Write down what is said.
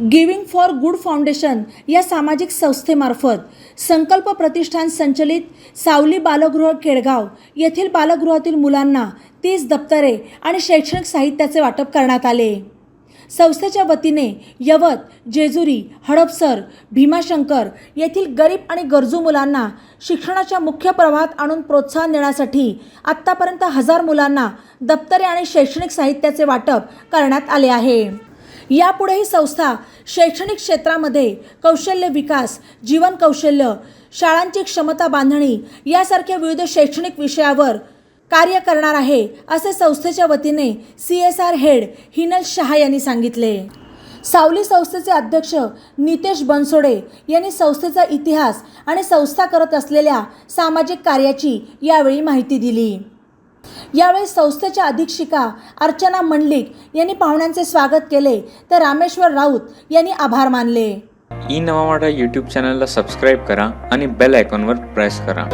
Giving for good foundation या सामाजिक संस्थेमार्फत संकल्प प्रतिष्ठान संचलित सावली बालगृह केडगाव येथील बालगृहातील मुलांना तीस दप्तरे आणि शैक्षणिक साहित्याचे वाटप करण्यात आले. संस्थेच्या वतीने यवत जेजुरी हडपसर भीमाशंकर येथील गरीब आणि गरजू मुलांना शिक्षणाच्या मुख्य प्रवाहात आणून प्रोत्साहन देण्यासाठी आत्तापर्यंत हजार मुलांना दप्तरे आणि शैक्षणिक साहित्याचे वाटप करण्यात आले आहे. यापुढेही संस्था शैक्षणिक क्षेत्रामध्ये कौशल्य विकास जीवन कौशल्य शाळांची क्षमता बांधणी यासारख्या विविध शैक्षणिक विषयावर कार्य करणार आहे असे संस्थेच्या वतीने C S R head Hinal Shah यांनी सांगितले. सावली संस्थेचे अध्यक्ष नितेश बनसोडे यांनी संस्थेचा इतिहास आणि संस्था करत असलेल्या सामाजिक कार्याची यावेळी माहिती दिली. यावेळी संस्थेच्या अधीक्षिका अर्चना मंडलिक यांनी पाहुण्यांचे स्वागत केले तर रामेश्वर राऊत यांनी आभार मानले. ई नवा वाटा यूट्यूब चॅनलला सबस्क्राईब करा आणि बेल आयकॉनवर प्रेस करा.